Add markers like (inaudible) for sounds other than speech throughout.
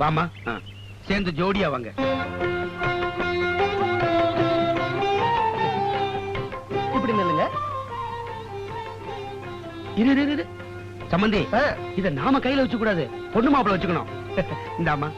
வாமா சேர்ந்து ஜோடியா வாங்க. இப்படி நில்லுங்க. இரு இரு, இரு சம்பந்தி இத நாம கையில வச்சு கூடாது பொண்ணு மாப்பிள வச்சுக்கணும். (laughs) இந்தாமா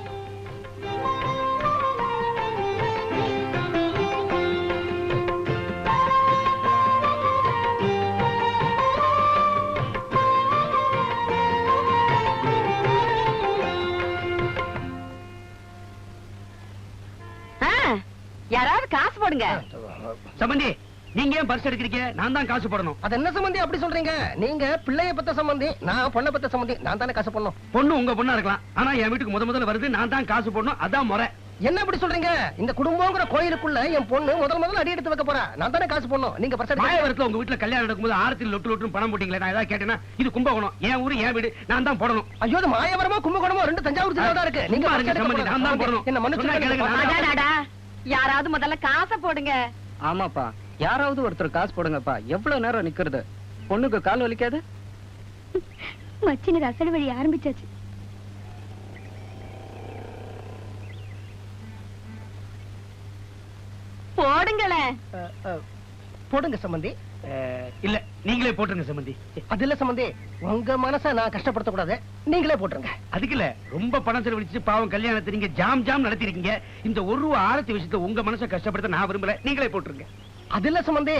யாராவது காசு போடுங்க. சம்பந்தி நீங்க ஏன் பர்ஸ் எடுக்கிறீங்க? நான் தான் காசு போடணும். அது என்ன சம்பந்தி அப்படி சொல்றீங்க? நீங்க பிள்ளைய பத்த சம்பந்தி நான் பொண்ணை பத்த சம்பந்தி நான் தானே காசு பண்ணணும் பொண்ணு உங்க பொண்ணா இருக்கலாம். ஆனா என் வீட்டுக்கு முத முதல்ல வருது நான் தான் காசு போடணும். அதான் முறை. என்ன அப்படி சொல்றீங்க? இந்த குடும்பங்கிற கோயிலுக்குள்ள என் பொண்ணு முதல் முதல்ல அடி எடுத்து வைக்க போறா. நான் தானே காசு பண்ணணும் நீங்க பர்ஸ் எடுக்க மாயவரத்துல உங்க வீட்டுல கல்யாணம் நடக்கும்போது ஆரத்தி லொட்டு லொட்டு பணம் போட்டீங்களே நான் ஏதாவது கேட்டேன்னா இது கும்பகோணம். என் ஊரு என் வீடு நான் தான் போடணும். ஐயோ இது மாயவரமா கும்பகோணமா ரெண்டு தஞ்சாவூர் தான் இருக்கு. நீங்க. நான் தான் போடணும். என்ன சொன்னா யாராவது முதல்ல காசை போடுங்க. ஆமாப்பா. யாராவது ஒருத்தர் காசு போடுங்கப்பா. எவ்வளவு நேரம் நிக்கிறது? பொண்ணுக்கு கால் வலிக்காது? மச்சினர் அசடு வழி ஆரம்பிச்சாச்சு. போடுங்களேன். போடுங்க சம்பந்தி. இல்ல நீங்களே போட்டுருங்க சம்பந்தி. அது இல்ல சம்பந்தி. உங்க மனச நான் கஷ்டப்படுத்த கூடாது நீங்களே போட்டுருங்க. அதுக்கு இல்ல ரொம்ப பணம் செலவழிச்சு பாவம் கல்யாணத்தை நீங்க ஜாம் ஜாம் நடத்திருக்கீங்க. இந்த ஒரு ரூபா ஆரத்தி விஷயத்தை உங்க மனசை கஷ்டப்படுத்த நான் விரும்பல. நீங்களே போட்டுருங்க. அது இல்ல சம்பந்தி.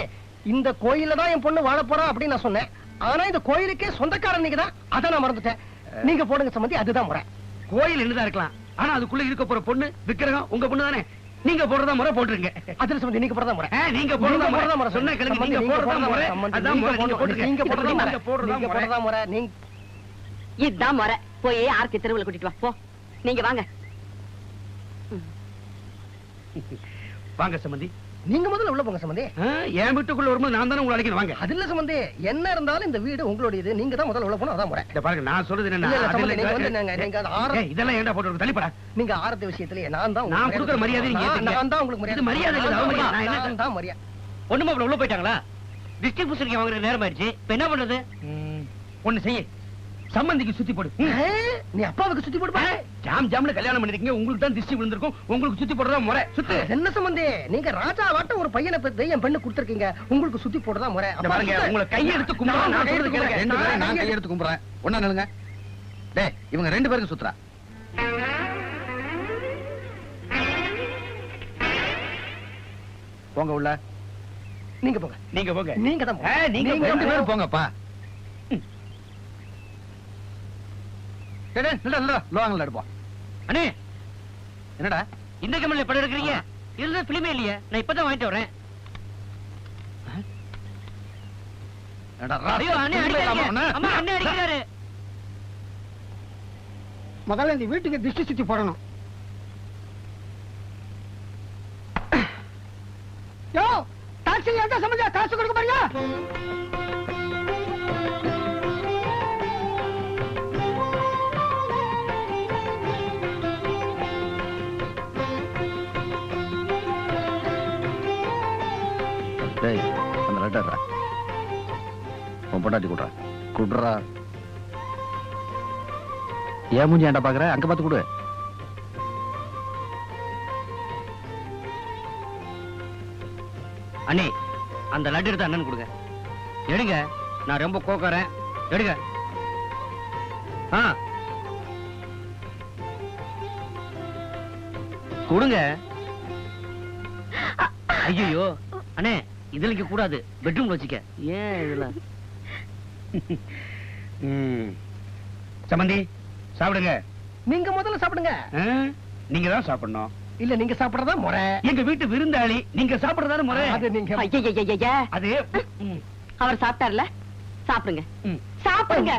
இந்த கோயில்ல தான் என் பொண்ணு வாழ போறா அப்படின்னு நான் சொன்னேன். ஆனா இந்த கோயிலுக்கே சொந்தக்காரன் நீங்க தான். அதை நான் மறந்துட்டேன். நீங்க போடுங்க சம்பந்தி. அதுதான் முறை. கோயில் என்னதான் இருக்கலாம். ஆனா அதுக்குள்ள இருக்க போற பொண்ணு விக்கிரகம் உங்க பொண்ணு தானே. நீங்க போடுறதா முறை போட்டுருங்க. அதுல சம்பந்தி நீங்க போடுறதா முறை. நீங்க போடுறதா முறை. சொன்ன கிழங்கு நீங்க போடுறதா முறை. அதான் முறை நீங்க போடுறதா போட்டுருங்க நீங்க போடுறதா முறை. நீங்க போடுறதா நீங்க முறை போடுறதா முறை. நீங்க இதுதான் முறை. போய் ஆர்த்தி தெருவுல கூட்டிட்டு வா. போ. நீங்க வாங்க. வாங்க சம்பந்தி. நீங்க முதல்ல உள்ள போங்க சம்பந்தி. என் வீட்டுக்குள்ள வரும்போது நான் தானே உங்களை வாங்க? அது இல்ல சம்பந்தி. என்ன இருந்தாலும் இந்த வீடு உங்களுடையது. நீங்க தான் முதல்ல உள்ள போகணும் அதான் முறை. இத பாருங்க நான் சொல்றது நீங்க வந்து என்ன நீங்க- இதெல்லாம் ஏன்டா போட்டு தள்ளிப்படா. நீங்க ஆரத்தி விஷயத்திலே நான் தான் நான் கொடுக்குற மரியாதை நீங்க நான் தான் உங்களுக்கு இது மரியாதை இல்ல, நான் என்ன- தான் மரியாதை. ஒண்ணு மாப்பிள உள்ள போயிட்டாங்களா? டிஸ்ட்ரிக்ட் புஸ்தகம் வாங்குற நேரம் ஆயிடுச்சு. இப்ப என்ன பண்றது ஒண்ணு செய்ய. சம்பந்திக்கு சுத்தி போடு. நீ அப்பாவுக்கு சுத்தி போடுப்பா. ஜாம் ஜாம்னு கல்யாணம் பண்ணிருக்கீங்க. உங்களுக்கு தான் திருஷ்டி விழுந்திருக்கும். உங்களுக்கு சுத்தி போடுறதா முறை. சுத்து. என்ன சம்பந்தி நீங்க ராஜா வாட்ட ஒரு பையனை பெத்து என் பெண்ணு கொடுத்திருக்கீங்க. உங்களுக்கு சுத்தி போடுறதா முறை. பாருங்க. உங்களை கையெடுத்து கும்பிடுறேன். நான் கையெடுத்து கும்பிடுறேன். நான் கையெடுத்து ஒண்ணா நில்லுங்க. டேய் இவங்க ரெண்டு பேருக்கு சுத்துறா. போங்க உள்ள. நீங்க போங்க. நீங்க போங்க. நீங்க தான் நீங்க ரெண்டு போங்க. பேரும் போங்கப்பா. டேய், டேய், நில்லுடா, நில்லுடா. லோகங்கள்ல எடுப்போம். அண்ணே என்னடா? இந்த கம்பெனில படம் எடுக்கிறீங்க? இதுல பிலிமே இல்லையே. நான் இப்பதான் வாங்கிட்டு வரேன் முதல்ல இந்த வீட்டுக்கு திருஷ்டி சுத்தி போடணும். யோ டாக்ஸி சம்பந்தா காசு கொடுக்க பாருங்க டேய் அந்த லெட்டர்ரா உன் பொண்டாட்டி கூடுறா. கூடுறா. ஏன் மூஞ்சி ஏன்டா பாக்குற? அங்க பார்த்து கொடு. அண்ணே அந்த லட்டு எடுத்து அண்ணன் கொடுங்க. எடுங்க. நான் ரொம்ப கோக்கறேன் எடுங்க. ஆ. கொடுங்க. ஐயோ அண்ணே இதுல கூடாது. பெட்ரூம்ல வச்சுக்க. ஏன் இதுல? சம்பந்தி சாப்பிடுங்க. நீங்க முதல்ல சாப்பிடுங்க? நீங்க தான் சாப்பிடணும். இல்ல நீங்க சாப்பிடுறதா முறை. எங்க வீட்டு விருந்தாளி நீங்க சாப்பிடுறதான முறை. அது நீங்க அது அவர் சாப்பிட்டார்ல? சாப்பிடுங்க. சாப்பிடுங்க.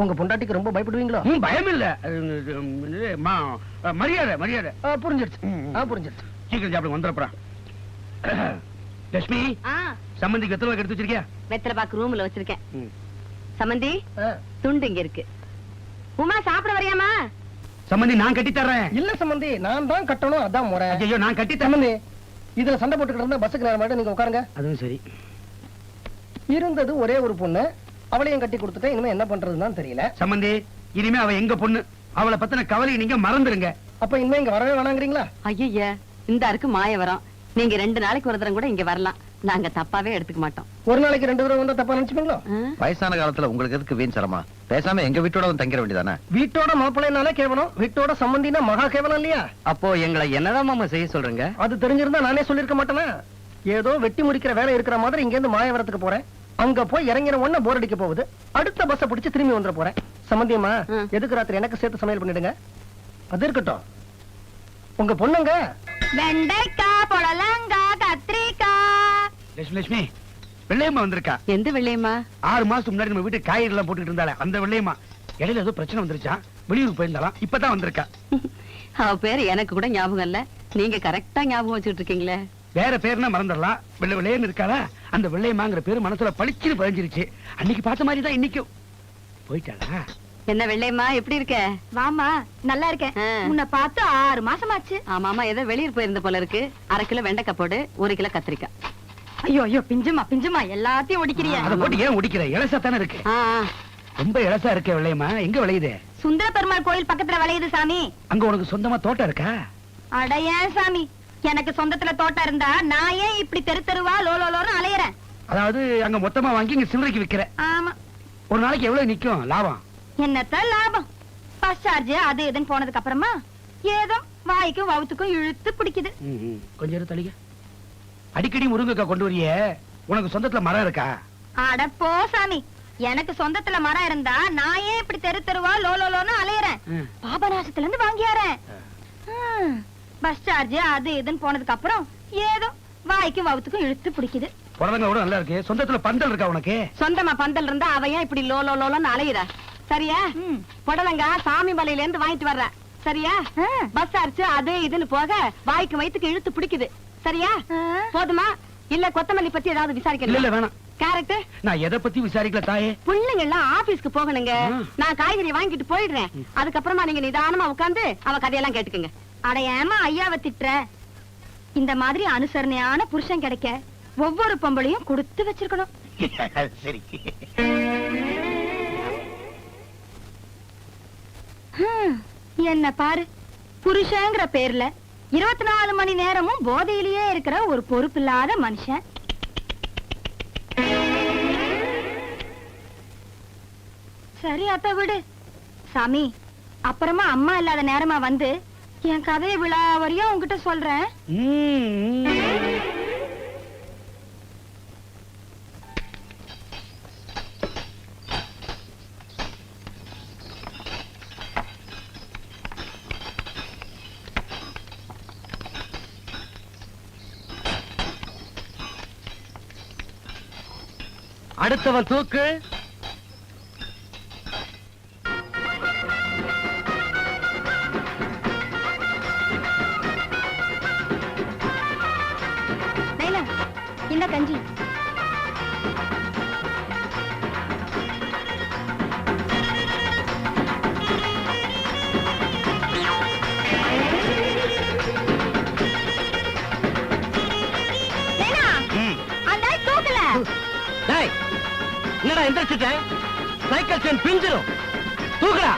உங்க பொண்டாட்டிக்கு ரொம்ப பயப்படுவீங்களோ? பயம் இல்ல மரியாதை மரியாதை. ஆ, புரிஞ்சிருச்சு புரிஞ்சிருச்சு சீக்கிரம் சாப்பிட வந்துடுறா (clears throat) லட்சுமி ஆ. சம்மந்திக்கு எத்தனை ரூபாய்க்கு எடுத்து வச்சிருக்கியா? வெத்தலை பாக்கு ரூம்ல வச்சிருக்கேன். சம்மந்தி ஆ. துண்டு இங்க இருக்கு. உமா சாப்பிட வரியாமா சம்மந்தி நான் கட்டி தர்றேன். இல்ல சம்பந்தி நான் தான் கட்டணும் அதான் முறை. ஐயோ நான் கட்டி தரேன். சம்பந்தி இதுல சண்டை போட்டுக்கிட்டு இருந்தா பஸ்ஸுக்கு நேரம் நீங்க உட்காருங்க. அதுவும் சரி. இருந்தது ஒரே ஒரு பொண்ணு. அவளையும் கட்டி கொடுத்துட்டேன். இனிமே என்ன பண்றதுன்னு தான் தெரியல. சம்பந்தி இனிமே அவ எங்க பொண்ணு? அவளை பத்தின கவலையை நீங்க மறந்துருங்க. அப்ப இனிமே இங்க வரவே வேணாங்கிறீங்களா? ஐய இந்த அருக்கு மாயவரம் நீங்க ரெண்டு நாளைக்கு ஒரு தரம் கூட இங்க வரலாம். நாங்க தப்பாவே எடுத்துக்க மாட்டோம். ஒரு நாளைக்கு ரெண்டு தடவை வந்தா தப்பா நினைச்சுப்பீங்களோ? வயசான காலத்துல உங்களுக்கு எதுக்கு வீண் சிரமா பேசாம எங்க வீட்டோட வந்து தங்கிட வேண்டியதானே? வீட்டோட மாப்பிள்ளைனாலே கேவலம். வீட்டோட சம்பந்தினா மகா கேவலம் இல்லையா? அப்போ எங்களை என்னதான் மாமா செய்ய சொல்றீங்க? அது தெரிஞ்சிருந்தா நானே சொல்லிருக்க மாட்டேனா? ஏதோ வெட்டி முடிக்கிற வேலை இருக்கிற மாதிரி இங்க இருந்து மாயவரத்துக்கு போறேன். அங்க போய் இறங்கின உடனே போர் அடிக்க போகுது. அடுத்த பஸ்ஸ பிடிச்சு திரும்பி வந்துட போறேன். சம்பந்தியம்மா ம். எதுக்கு ராத்திரி எனக்கு சேர்த்து சமையல் பண்ணிடுங்க? அது இருக்கட்டும். உங்க பொண்ணுங்க? வெண்டைக்காய் புடலங்காய் கத்திரிக்காய். லட்சுமி லட்சுமி வெள்ளையம்மா வந்திருக்கா. எந்த வெள்ளையம்மா? ஆறு மாசத்துக்கு முன்னாடி நம்ம வீட்டு காய்கறி எல்லாம் போட்டுக்கிட்டு இருந்தாலே அந்த வெள்ளையம்மா. இடையில ஏதோ பிரச்சனை வந்துருச்சான் வெளியூருக்கு போயிருந்தாலாம் இப்பதான் வந்திருக்கா. (laughs) அவ பேரு எனக்கு கூட ஞாபகம் இல்ல. நீங்க கரெக்டா ஞாபகம் வச்சுட்டு இருக்கீங்களே. வேற பேர்னா மறந்துடலாம். வெள்ளை வெள்ளையன்னு இருக்காளா? அந்த வெள்ளையம்மாங்கிற பேரு மனசுல பளிச்சுன்னு பதிஞ்சிருச்சு அன்னைக்கு பார்த்த மாதிரி தான் இன்னைக்கும். போயிட்டாளா? என்ன வெள்ளையம்மா எப்படி இருக்க? வாமா நல்லா இருக்கேன். உன்னை பார்த்து ஆறு மாசமாச்சு. ஆமாமா ஏதோ வெளியூர் போயிருந்த போல இருக்கு. அரை கிலோ வெண்டைக்காய் போடு ஒரு கிலோ கத்திரிக்காய். ஐயோ ஐயோ பிஞ்சுமா பிஞ்சுமா எல்லாத்தையும் ஒடிக்கிறிய? அதை போட்டு ஏன் முடிக்கிற இலசா தானே இருக்கு. ரொம்ப இலசா இருக்க வெள்ளையம்மா. எங்க விளையுது? சுந்தர பெருமாள் கோயில் பக்கத்துல விளையுது சாமி. அங்க உனக்கு சொந்தமா தோட்டம் இருக்கா? அட ஏன் சாமி? எனக்கு சொந்தத்துல தோட்டம் இருந்தா நான் ஏன் இப்படி தெரு தெருவா லோலோலோன்னு அலையறேன்? அதாவது அங்க மொத்தமா வாங்கி இங்க சில்லறைக்கு விக்கிற ஆமா. ஒரு நாளைக்கு எவ்வளவு நிக்கும்? லாபம். என்னத்த லாபம்? பஸ் சார்ஜ் அது இதுன்னு போனதுக்கு அப்புறமா ஏதோ வாய்க்கும் வவுத்துக்கும் இழுத்து பிடிக்குது. கொஞ்சம் தலிக அடிக்கடி முருங்கைக்காய் கொண்டு வரியே. உனக்கு சொந்தத்துல மரம் இருக்கா? அட போ சாமி. எனக்கு சொந்தத்துல மரம் இருந்தா நான் ஏன் இப்படி தெரு தெருவா லோலோலோன்னு அலையறேன். பாபநாசத்துல இருந்து வாங்கியாரேன். பஸ் சார்ஜ் அது இதுன்னு போனதுக்கு அப்புறம் ஏதோ வாய்க்கும் வவுத்துக்கும் இழுத்து பிடிக்குது. புடலங்க கூட நல்லா இருக்கு. சொந்தத்துல பந்தல் இருக்கா உனக்கு? சொந்தமா பந்தல் இருந்தா அவ ஏன் இப்படி லோ லோ லோலன்னு அலையுறா? சரியா? ம். புடலங்க சாமி மலையில இருந்து வாங்கிட்டு வர்ற. சரியா. பஸ் அரிச்சு அது இதுன்னு போக வாய்க்கு வயித்துக்கு இழுத்து பிடிக்குது. சரியா. போதுமா? இல்ல கொத்தமல்லி பத்தி ஏதாவது இல்ல இல்ல விசாரிக்கணும் வேணாம். கேரட் நான் எதை பத்தி விசாரிக்கல தாயே? பிள்ளைங்க எல்லாம் ஆபீஸ்க்கு போகணுங்க. நான் காய்கறி வாங்கிட்டு போயிடுறேன். அதுக்கப்புறமா நீங்க நிதானமா உட்கார்ந்து அவ கதையெல்லாம் கேட்டுக்குங்க. அட ஏமா ஐயாவை திட்டுற. இந்த மாதிரி அனுசரணையான புருஷன் கிடைக்க ஒவ்வொரு பொம்பளையும் கொடுத்து வச்சிருக்கணும். (laughs) சரி. என்ன பாரு. புருஷங்கிற பேர்ல இருபத்தி நாலு மணி நேரமும் போதையிலேயே இருக்கிற ஒரு பொறுப்பில்லாத மனுஷன். சரி அத்த விடு. சாமி அப்புறமா அம்மா இல்லாத நேரமா வந்து என் கதையை விழா வரையும் உங்ககிட்ட சொல்றேன். அடுத்தவன் தூக்கு. கஞ்சி. என்னடா எந்திரிச்சிட்ட? Cycle chain பிஞ்சிரும். தூக்குடா.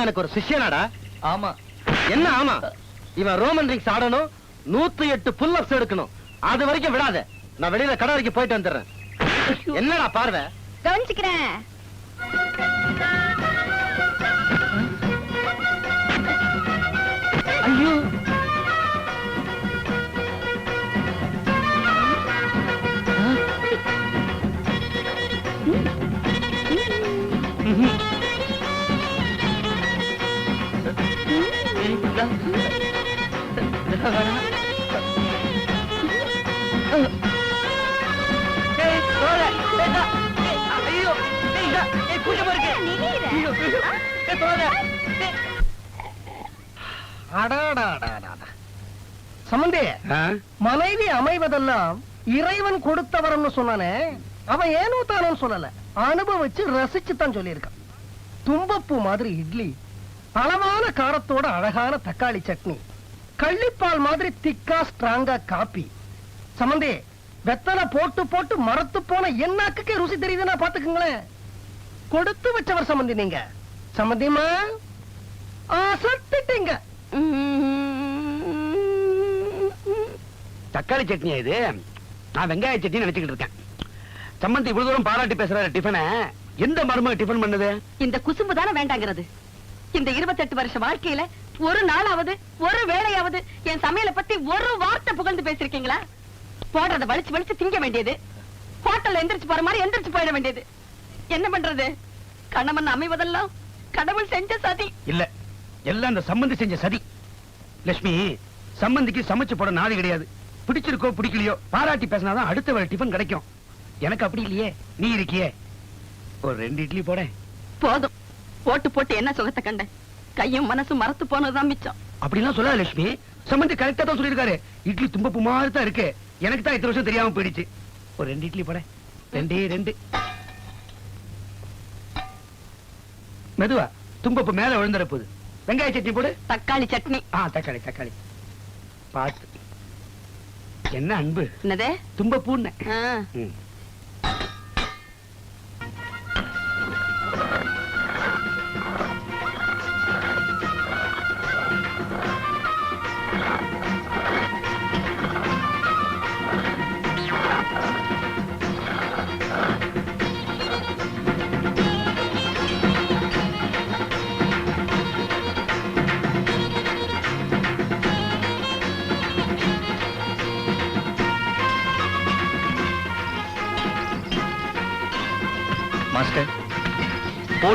எல்லாம் எனக்கு ஒரு சிஷ்யனாடா. ஆமா. என்ன ஆமா? இவன் ரோமன் ரிங்ஸ் ஆடணும் நூத்தி எட்டு புல் அப்ஸ் எடுக்கணும். அது வரைக்கும் விடாத. நான் வெளியில கடை வரைக்கும் போயிட்டு வந்துடுறேன். என்னடா பார்வை? கவனிச்சுக்கிறேன். மனைவி அமைவதெல்லாம் இறைவன் கொடுத்தவரம்னு சொன்னானே. அவன் ஏனோ தானோ சொல்லல. அனுபவிச்சு ரசிச்சு தான் சொல்லியிருக்கான். தும்பப்பூ மாதிரி இட்லி அளவான காரத்தோட அழகான தக்காளி சட்னி கள்ளிப்பால் மாதிரி திக்கா ஸ்ட்ராங்கா காப்பி. சம்பந்தி வெத்தலை போட்டு போட்டு மரத்து போன என்னாக்குக்கே ருசி தெரியுதுன்னா பாத்துக்குங்களேன் கொடுத்து வச்சவர் சம்பந்தி நீங்க. சம்பந்திமா ஆசத்திட்டீங்க தக்காளி சட்னியா இது? நான் வெங்காய சட்னி நினைச்சுக்கிட்டு இருக்கேன். சம்மந்தி இவ்வளவு தூரம் பாராட்டி பேசுற டிஃபனை எந்த மருமக டிஃபன் பண்ணுது? இந்த குசும்பு தானே வேண்டாங்கிறது. இந்த இருபத்தெட்டு வருஷ வாழ்க்கையில ஒரு நாளாவது ஒரு வேளையாவது என் சமையலை பத்தி ஒரு வார்த்தை புகழ்ந்து பேசிருக்கீங்களா போடுறத வலிச்சு வலிச்சு திங்க வேண்டியது. ஹோட்டல்ல எந்திரிச்சு போற மாதிரி எந்திரிச்சு போயிட வேண்டியது. என்ன பண்றது? கணவன் அமைவதெல்லாம் கடவுள் செஞ்ச சதி. இல்ல எல்லாம் அந்த சம்மந்தி செஞ்ச சதி. லட்சுமி சம்மந்திக்கு சமைச்சு போட நாதி கிடையாது. பிடிச்சிருக்கோ பிடிக்கலையோ பாராட்டி பேசினாதான் அடுத்த வேளை டிஃபன் கிடைக்கும். எனக்கு அப்படி இல்லையே நீ இருக்கியே. ஒரு ரெண்டு இட்லி போட. போதும். போட்டு போட்டு என்ன சுகத்தை கண்ட கையும் மனசும் மறத்து போனதுதான் மிச்சம். அப்படிலாம் சொல்லாத லட்சுமி. சம்மந்தி கரெக்டா தான் சொல்லிருக்காரு இட்லி தும்பப்பு மாதிரி தான் இருக்கு. எனக்கு தான் இத்தனை வருஷம் தெரியாம போயிடுச்சு. ஒரு ரெண்டு இட்லி போட. ரெண்டே ரெண்டு. மெதுவா தும்பப்பு மேல விழுந்துற போகுது வெங்காய சட்னி போடு. தக்காளி சட்னி. ஆ தக்காளி தக்காளி. பார்த்து என்ன அன்பு? என்னதே? தும்பப்பூன்னு.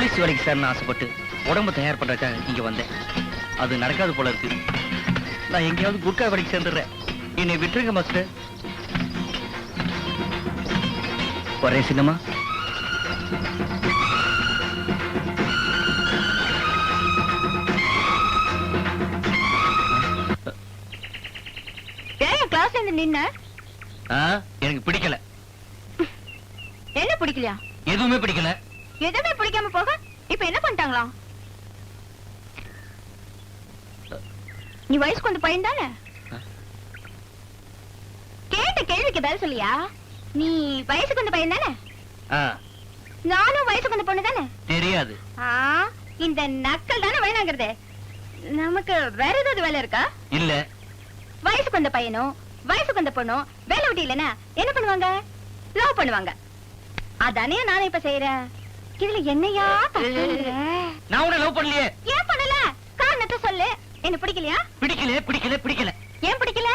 போலீஸ் வேலைக்கு சேரணும் ஆசைப்பட்டு உடம்பு தயார் பண்றதுக்காக இங்க வந்தேன். அது நடக்காது போல இருக்கு. நான் எங்கேயாவது குர்கா வேலைக்கு சேர்ந்துடுறேன். என்னை விட்டுருங்க மாஸ்டர் ஒரே சின்னமா? இருந்து நின்ன? எனக்கு பிடிக்கல. என்ன பிடிக்கலையா? எதுவுமே பிடிக்கல. எதுவுமே பிடிக்காம போக? இப்ப என்ன பண்ணிட்டாங்களா நீ வயசுக்கு வந்து பையன் தானே? கேட்ட கேள்விக்கு பதில் சொல்லியா? நீ வயசுக்கு வந்த பையன் தானே? நானும் வயசுக்கு வந்த பொண்ணு தானே? தெரியாது. இந்த நக்கல் தானே வேணாங்கிறது. நமக்கு வேற ஏதாவது வேலை இருக்கா? இல்ல. வயசுக்கு வந்த பையனும் வயசுக்கு வந்த பொண்ணும் வேலை விட்டு இல்லைன்னா என்ன பண்ணுவாங்க? லவ் பண்ணுவாங்க. அதானே நானே இப்ப செய்யறேன் இதுல என்னையா? நான் உன்னை லவ் பண்ணலையே. ஏன் பண்ணல? காரணத்தை சொல்லு. என்ன பிடிக்கலையா? பிடிக்கல பிடிக்கல பிடிக்கல. ஏன் பிடிக்கல?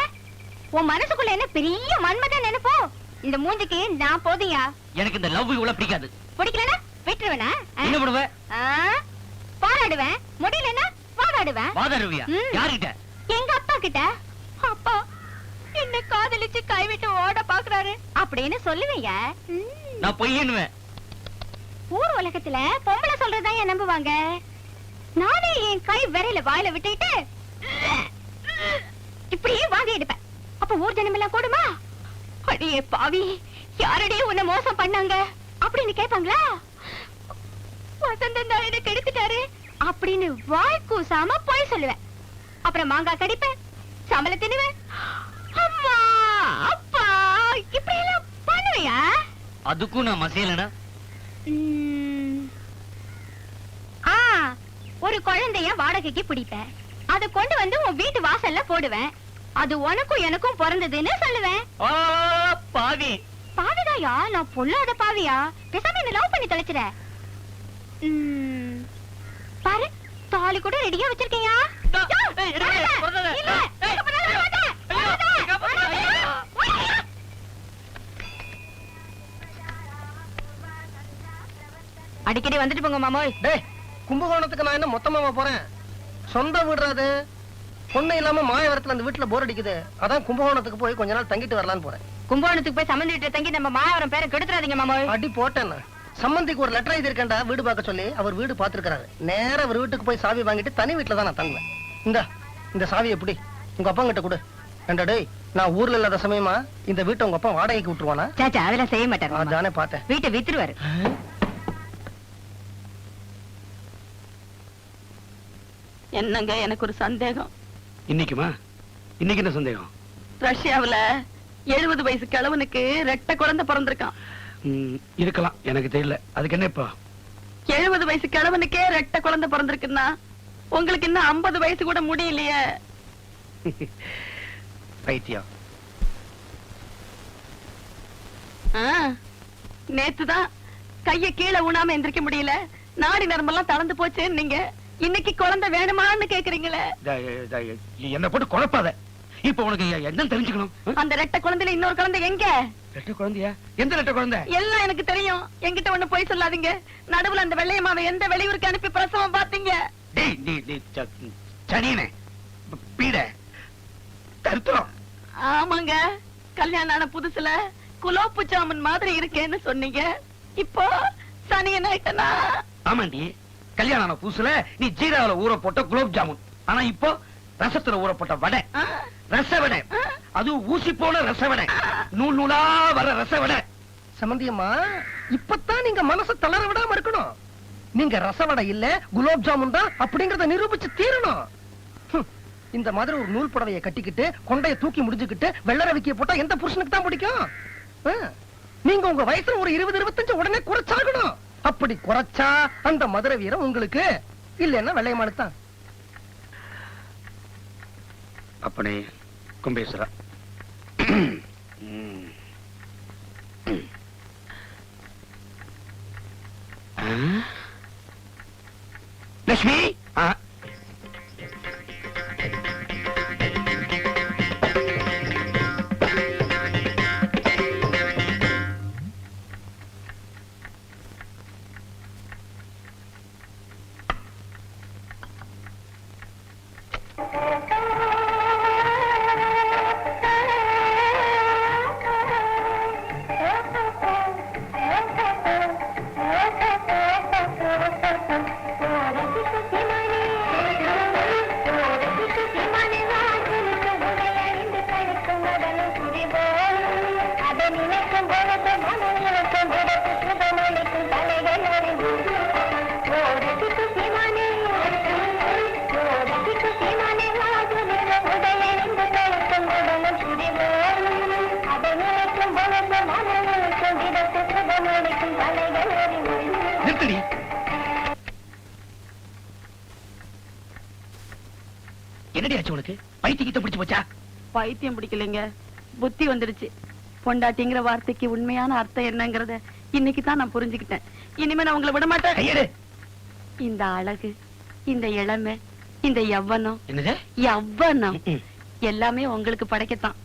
உன் மனசுக்குள்ள என்ன பெரிய மன்மதன் நினைப்போ? இந்த மூஞ்சிக்கு நான் போதியா எனக்கு இந்த லவ் இவ்வளவு பிடிக்காது. பிடிக்கலனா விட்டுருவேனா? என்ன பண்ணுவ? பாராடுவேன் முடியலன்னா வாதாடுவேன். வாதாடுவியா. யாருகிட்ட? எங்க அப்பா கிட்ட. அப்பா என்ன காதலிச்சு கைவிட்டு ஓட பாக்குறாரு. அப்படின்னு சொல்லுவீங்க ம். நான் பொய்யன்னுவேன். ஊர் உலகத்துல பொம்பளை சொல்றதா ஏன் நம்புவாங்க? நானே என் கை விரையில வாயில விட்டுட்டு இப்படியே வாந்தி எடுப்பேன். அப்ப ஊர் ஜனம் எல்லாம் கூடுமா? அடியே பாவி யாரடியே உன்னை மோசம் பண்ணாங்க? அப்படின்னு கேட்பாங்களா? வசந்த தான் என்ன கெடுத்துட்டாரு அப்படின்னு வாய் கூசாம போய் சொல்லுவேன். அப்புறம் மாங்காய் கடிப்பேன் சம்பள தின்னுவேன். அம்மா அப்பா இப்படி எல்லாம் பண்ணுவையா? அதுக்கும் நான் மசியலடா. ஆ ஒரு குழந்தைய வாடகைக்கு பிடிப்பேன். அத கொண்டு வந்து உன் வீட்டு வாசல்ல போடுவேன். அது உனக்கும் எனக்கும் பிறந்ததுன்னு சொல்லுவேன். பாவி. பாவிதாயா? நான் பொல்லாத பாவியா? பேசாம என்ன லவ் பண்ணி தொலைச்சிட. பாரு தாலி கூட ரெடியா வச்சிருக்கியா? அடிக்கடி வந்துட்டு போங்க மாமோய். டேய் கும்பகோணத்துக்கு நான் என்ன மொத்தமாவா போறேன்? சொந்த வீடுறாது பொண்ணு இல்லாம மாயவரத்துல அந்த வீட்டுல போர் அடிக்குது. அதான் கும்பகோணத்துக்கு போய் கொஞ்ச நாள் தங்கிட்டு வரலான்னு போறேன். கும்பகோணத்துக்கு போய் சம்மந்தி வீட்டுல தங்கி நம்ம மாயவரம் பேரை கெடுத்துறாதீங்க மாமோய். அடி போட்டேன் சம்பந்திக்கு ஒரு லெட்டர் எழுதிருக்கேன்டா வீடு பார்க்க சொல்லி. அவர் வீடு பாத்துருக்காரு நேரா அவர் வீட்டுக்கு போய் சாவி வாங்கிட்டு தனி வீட்டுல தான் நான் தங்குவேன். இந்த இந்த சாவி எப்படி உங்க அப்பா கிட்ட கொடு. ஏண்டா டேய் நான் ஊர்ல இல்லாத சமயமா இந்த வீட்டை உங்க அப்பா வாடகைக்கு விட்டுருவானா? சாச்சா அதெல்லாம் செய்ய மாட்டாரு. அதானே பார்த்தேன். வீட்டை வித்துருவாரு. என்னங்க எனக்கு ஒரு சந்தேகம். இன்னைக்குமா? இன்னைக்கு என்ன சந்தேகம்? ரஷ்யாவுல எழுபது வயசு கிழவனுக்கு ரெட்டை குழந்தை பிறந்திருக்கான். இருக்கலாம். எனக்கு தெரியல. அதுக்கு என்ன இப்போ? எழுபது வயசு கிழவனுக்கே ரெட்டை குழந்தை பிறந்திருக்குன்னா உங்களுக்கு இன்னும் ஐம்பது வயசு கூட முடியலையே. (laughs) பைத்தியம். நேத்துதான் கைய கீழே ஊனாம எந்திரிக்க முடியல. நாடி நரம்பெல்லாம் தளர்ந்து போச்சு நீங்க இன்னைக்கு குழந்தை வேணுமான்னு கேக்குறீங்களே? என்ன போட்டு குழப்பாத. இப்ப உனக்கு என்ன தெரிஞ்சுக்கணும்? அந்த ரெட்டை குழந்தையில இன்னொரு குழந்தை எங்க? ரெட்டை குழந்தையா? எந்த ரெட்டை குழந்தை? எல்லாம் எனக்கு தெரியும். என்கிட்ட ஒண்ணு போய் சொல்லாதீங்க. நடுவுல அந்த வெள்ளையம்மாவை எந்த வெளியூருக்கு அனுப்பி பிரசவம் பாத்தீங்க சனியனே பீட தருத்திரம். ஆமாங்க. கல்யாணம் ஆன புதுசுல குலோப்பு ஜாமுன் மாதிரி இருக்கேன்னு சொன்னீங்க. இப்போ சனியன் ஆயிட்டனா? ஆமாண்டி. கல்யாணம் ஆன புதுசுல நீ ஜீராவில ஊற போட்ட குலோப் ஜாமுன். ஆனா இப்போ ரசத்துல ஊற போட்ட வடை. ரச வடை. அதுவும் ஊசி போன ரச வடை. நூல் நூலா வர ரச வடை. சம்பந்தியம்மா இப்பதான் நீங்க மனசை தளர விடாம இருக்கணும். நீங்க ரசவடை இல்ல குலோப் ஜாமுன் தான் அப்படிங்கறத நிரூபிச்சு தீரணும். இந்த மாதிரி ஒரு நூல் புடவைய கட்டிக்கிட்டு கொண்டைய தூக்கி முடிஞ்சுக்கிட்டு வெள்ளரவிக்கிய போட்டா எந்த புருஷனுக்கு தான் பிடிக்கும்? நீங்க உங்க வயசுல ஒரு இருபது இருபத்தஞ்சு உடனே குறைச்சாகணும். அப்படி குறைச்சா அந்த மதுரை வீரம் உங்களுக்கு? இல்லைன்னா வெள்ளையமானுக்கு தான். அப்பனே கும்பேஸ்வரா? லட்சுமி என்னடி ஆச்சு உனக்கு? பைத்தியத்தை பிடிச்சு போச்சா? பைத்தியம் பிடிக்கலைங்க. புத்தி வந்துடுச்சு. பொண்டாட்டிங்கிற வார்த்தைக்கு உண்மையான அர்த்தம் என்னங்கறத இன்னைக்கு தான் நான் புரிஞ்சுக்கிட்டேன். இனிமே நான் உங்களை விட மாட்டேன் இந்த அழகு இந்த இளமை இந்த யவ்வனம் யவ்வனம். எல்லாமே உங்களுக்கு படைக்கத்தான்.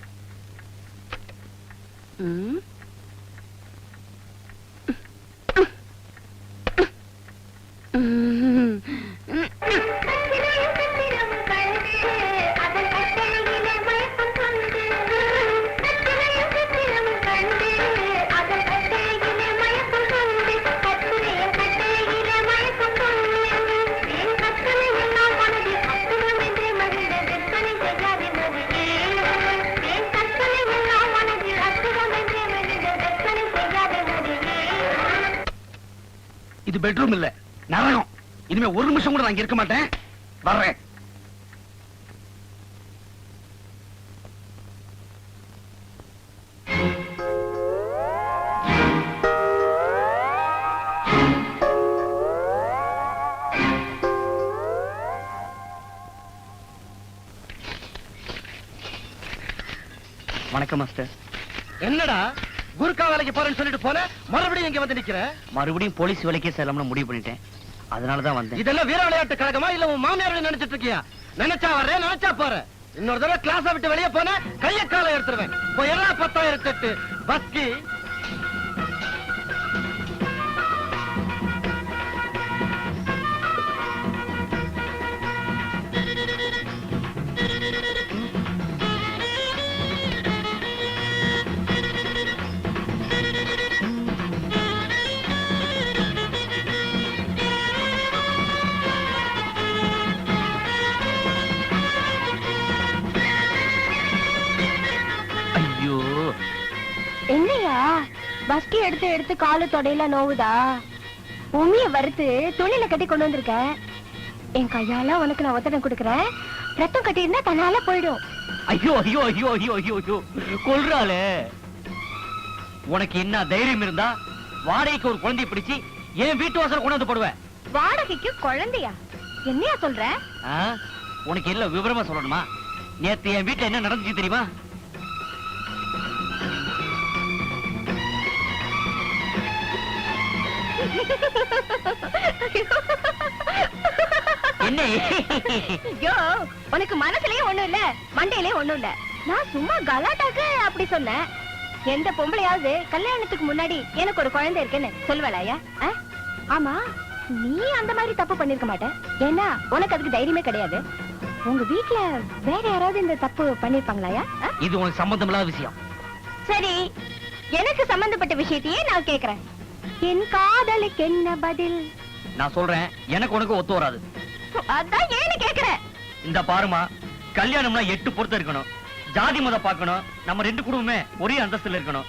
இது பெட்ரூம் இல்ல. நரகம். இனிமே ஒரு நிமிஷம் கூட நான் இருக்க மாட்டேன். வர்றேன். வணக்கம் மாஸ்டர். என்னடா? குருக்கா வேலைக்கு போறேன்னு சொல்லிட்டு போல மறுபடியும் இங்க வந்து நிக்கிற? மறுபடியும் போலீஸ் வேலைக்கே செல்லாமனு முடிவு பண்ணிட்டேன். அதனால தான் வந்தேன். இதெல்லாம் வீர விளையாட்டு கழகமா இல்ல உன் மாமியார் நினைச்சிட்டு இருக்கியா? நினைச்சா வர்றேன் நினைச்சா போற. இன்னொரு தடவை கிளாஸ் விட்டு வெளியே போன கைய காலை எடுத்துருவேன். பத்தாயிரத்தி எட்டு. பஸ்கி பஸ்கி எடுத்து எடுத்து காலு தொடையில நோவுதா? உமிய வறுத்து துணியில கட்டி கொண்டு வந்திருக்க. என் கையால உனக்கு நான் ஒத்தடம் கொடுக்கறேன். ரத்தம் கட்டியிருந்தா தன்னால போயிடும். ஐயோ ஐயோ ஐயோ ஐயோ ஐயோ ஐயோ. கொல்றாளே. உனக்கு என்ன தைரியம் இருந்தா வாடகைக்கு ஒரு குழந்தைய பிடிச்சு என் வீட்டு வாசல் கொண்டு வந்து போடுவேன் வாடகைக்கு குழந்தையா? என்னையா சொல்ற? உனக்கு எல்லாம் விவரமா சொல்லணுமா? நேத்து என் வீட்டுல என்ன நடந்துச்சு தெரியுமா? என்ன? ஐயோ உனக்கு மனசுலயே ஒண்ணும் இல்ல மண்டையிலயே ஒண்ணும் இல்ல. நான் சும்மா கலாட்டாக்கு அப்படி சொன்னேன். எந்த பொம்பளையாவது கல்யாணத்துக்கு முன்னாடி எனக்கு ஒரு குழந்தை இருக்குன்னு சொல்லுவலாயா ஆமா நீ அந்த மாதிரி தப்பு பண்ணிருக்க மாட்ட. ஏன்னா உனக்கு அதுக்கு தைரியமே கிடையாது. உங்க வீட்ல வேற யாராவது இந்த தப்பு பண்ணிருப்பாங்களாயா? இது உனக்கு சம்பந்தம் இல்லாத விஷயம். சரி எனக்கு சம்பந்தப்பட்ட விஷயத்தையே நான் கேக்குறேன். என் காதலுக்கு என்ன பதில்? நான் சொல்றேன் எனக்கு உனக்கு ஒத்து வராது. அதான் ஏன்னு கேக்குறேன். இந்த பாருமா கல்யாணம்னா எட்டு பொறுத்த இருக்கணும். ஜாதி மதம் பார்க்கணும். நம்ம ரெண்டு குடும்பமே ஒரே அந்தஸ்துல இருக்கணும்.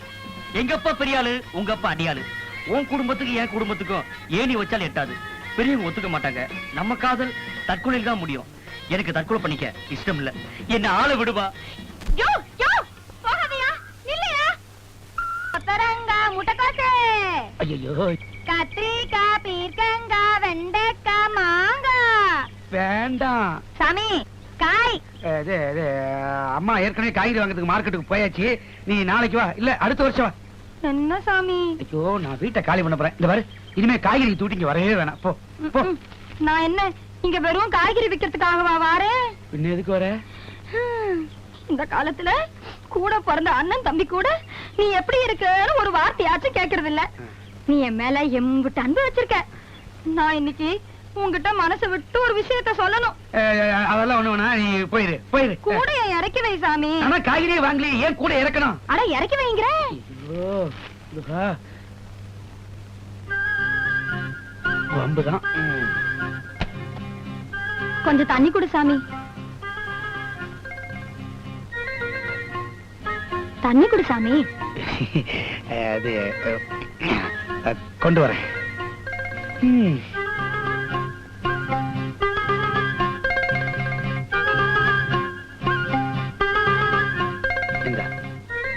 எங்க அப்பா பெரிய ஆளு உங்க அப்பா அடியாளு. உன் குடும்பத்துக்கு என் குடும்பத்துக்கும் ஏணி வச்சாலும் எட்டாது. பெரியவங்க ஒத்துக்க மாட்டாங்க. நம்ம காதல் தற்கொலையில் தான் முடியும். எனக்கு தற்கொலை பண்ணிக்க இஷ்டம் இல்ல. என்ன ஆளை விடுவா. முட்டைக்கோசு ஐயோ கத்திரிக்காய் பீர்க்கங்காய் வெண்டைக்காய் மாங்காய் வேண்டாம். சாமி காய். இது இது அம்மா ஏற்கனவே காய்கறி வாங்குறதுக்கு மார்க்கெட்டுக்கு போயாச்சு. நீ நாளைக்கு வா. இல்ல அடுத்த வருஷம் வா. என்ன சாமி? ஐயோ நான் வீட்டை காலி பண்ண போறேன். இந்த பாரு இனிமே காய்கறி தூட்டி இங்க வரவே வேணாம். போ நான் என்ன இங்க வெறும் காய்கறி விக்கிறதுக்காகவா பின்ன எதுக்கு வர? இந்த காலத்துல கூட பிறந்த அண்ணன் தம்பி கூட நீ எப்படி இருக்கன்னு ஒரு வார்த்தையாச்சும் கேக்குறது இல்ல நீ என் மேல எம்பிட்டு அன்பு வச்சிருக்க. நான் இன்னைக்கு உன்கிட்ட மனசு விட்டு ஒரு விஷயத்த சொல்லணும். அதெல்லாம் ஒண்ணு வேணா நீ போயிரு போயிரு. கூட இறக்கி வை சாமி. ஆனா காய்கறியே வாங்கலையே ஏன் கூட இறக்கணும்? அட இறக்கி வைங்கிற. கொஞ்சம் தண்ணி கொடு சாமி. தண்ணி கொடு சாமி. (laughs) அது கொண்டு வரேன்.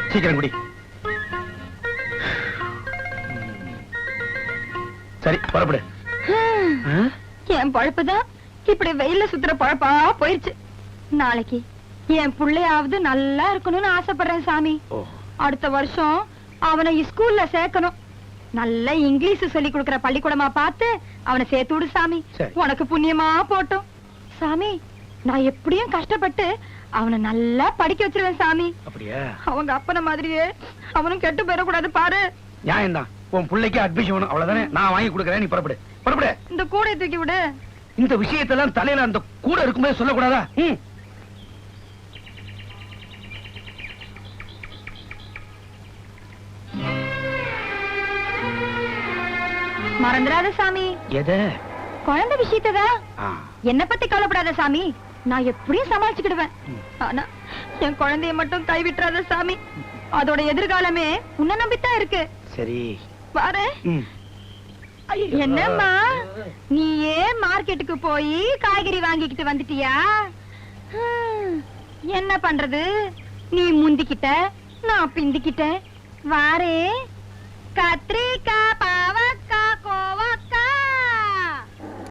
சீக்கிரம் குடி. சரி புறப்படு? என் பழப்புதான். இப்படி வெயில்ல சுத்துற பழப்பா போயிருச்சு. நாளைக்கு. என் புள்ளையாவது நல்லா இருக்கணும்னு ஆசைப்படுறேன் சாமி. அடுத்த வருஷம் அவனை ஸ்கூல்ல சேர்க்கணும். நல்ல இங்கிலீஷ் சொல்லி கொடுக்கிற பள்ளிக்கூடமா பார்த்து அவனை சேர்த்து விடு சாமி. உனக்கு புண்ணியமா போட்டும். சாமி நான் எப்படியும் கஷ்டப்பட்டு அவனை நல்லா படிக்க வச்சிருவேன் சாமி. அப்படியா? அவங்க அப்பன மாதிரியே அவனும் கெட்டு போயிடக்கூடாது பாரு. நியாயம்தான். உன் பிள்ளைக்கு அட்மிஷன் அவ்வளவுதானே? நான் வாங்கி கொடுக்கறேன் நீ புறப்படு. புறப்படு. இந்த கூடையை தூக்கி விடு. இந்த விஷயத்தெல்லாம் தலையில அந்த கூட இருக்கும்போது சொல்லக்கூடாதா? மறந்துடாத சாமி. எதை? குழந்தை விஷயத்ததான் ஆ, என்ன பத்தி கவலைப்படாத சாமி. நான் எப்படியும் சமாளிச்சுக்கிடுவேன். ஆனா என் குழந்தைய மட்டும் கைவிட்டுறாத சாமி. அதோட எதிர்காலமே உன்னை நம்பித்தான் இருக்கு. சரி. பாரு. என்னம்மா? நீ ஏன் மார்க்கெட்டுக்கு போய் காய்கறி வாங்கிக்கிட்டு வந்துட்டியா? என்ன பண்றது? நீ முந்திக்கிட்ட நான் பிந்திக்கிட்டேன். வாரே. கத்திரிக்காய் forward.